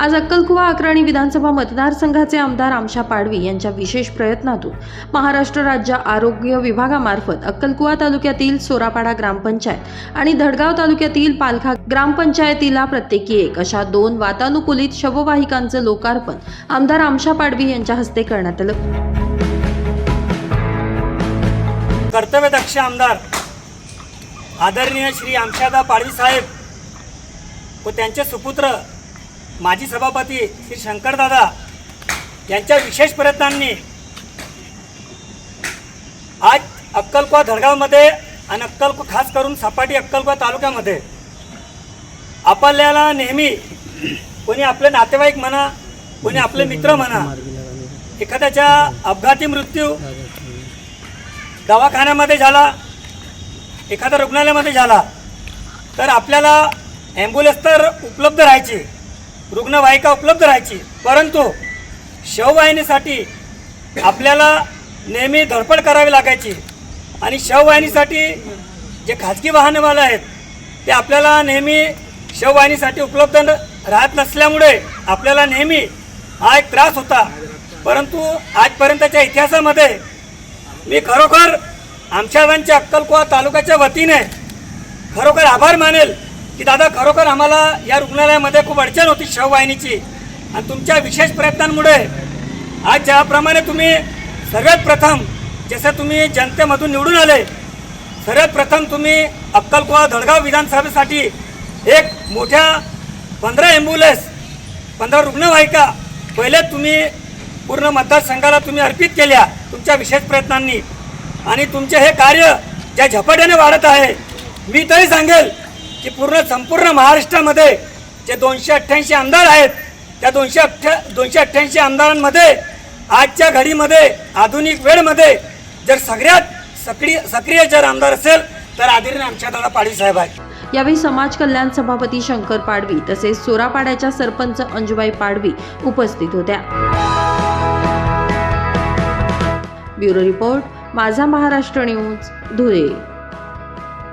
आज अक्कलकुवा अक्राणी विधानसभा मतदारसंघाचे आमदार आमशा पाडवी यांच्या विशेष प्रयत्नातून महाराष्ट्र राज्य आरोग्य विभागामार्फत अक्कलकुवा तालुक्यातील सोरापाडा ग्रामपंचायत आणि धडगाव तालुक्यातील पालखा ग्रामपंचायतीला प्रत्येकी एक अशा दोन वातानुकूलित शववाहिकांचं लोकार्पण आमदार आमशा पाडवी यांच्या हस्ते करण्यात आलं. कर्तव्यदक्ष आमदार आदरणीय श्री आमशादा पाडवी साहेब व त्यांचे सुपुत्र माजी सभापती श्री शंकरदादा यांच्या विशेष प्रयत्नांनी आज अक्कलकुवा धडगावमध्ये आणि अक्कलकुवा खास करून सपाटी अक्कलकुवा तालुक्यामध्ये आपल्याला नेहमी कोणी आपले नातेवाईक म्हणा कोणी आपले मित्र म्हणा एखाद्याच्या अपघाती मृत्यू दवाखान्यामध्ये झाला एखाद्या रुग्णालयामध्ये झाला तर आपल्याला ॲम्ब्युलन्स तर उपलब्ध राहायची. रुग्णवाहिका उपलब्ध राहायची. परंतु शववाहिनीसाठी आपल्याला नेहमी धडपड करावी लागायची. आणि शववाहिनीसाठी जे खाजगी वाहनवाले आहेत ते आपल्याला नेहमी शववाहिनीसाठी उपलब्ध न- राहत नसल्यामुळे आपल्याला नेहमी हा एक त्रास होता. परंतु आजपर्यंतच्या इतिहासामध्ये मी खरोखर आमच्या अक्कलकुवा तालुक्याच्या वतीने खरोखर आभार मानेल. की दादा खरोखर आम्हाला या रुग्णालयामध्ये खूप अडचण होती शववाहिनीची. आणि तुमच्या विशेष प्रयत्नांमुळे आज ज्याप्रमाणे तुम्ही सर्वात प्रथम जसं तुम्ही जनतेमधून निवडून आले सर्वात प्रथम तुम्ही अक्कलकुवा धडगाव विधानसभेसाठी एक मोठ्या पंधरा ॲम्ब्युलन्स पंधरा रुग्णवाहिका पहिले तुम्ही पूर्ण मतदारसंघाला तुम्ही अर्पित केल्या तुमच्या विशेष प्रयत्नांनी. आणि तुमचे हे कार्य ज्या झपाट्याने वाढत आहे मी तरी सांगेल की पूर्ण संपूर्ण महाराष्ट्रामध्ये जे दोनशे अठ्ठ्याऐंशी आमदार आहेत त्या दोनशे अठ्ठ्या दोनशे अठ्ठ्याऐंशी आमदारांमध्ये आजच्या घडीमध्ये आधुनिक वेळमध्ये जर सगळ्यात सक्रिय सक्रिय जर आमदार असेल तर आदरणीय आमच्या दादा पाटील साहेब आहेत. यावेळी समाज कल्याण सभापती शंकर पाडवी तसेच सोरापाड्याच्या सरपंच अंजुबाई पाडवी उपस्थित होत्या. ब्युरो रिपोर्ट माझा महाराष्ट्र न्यूज धुळे.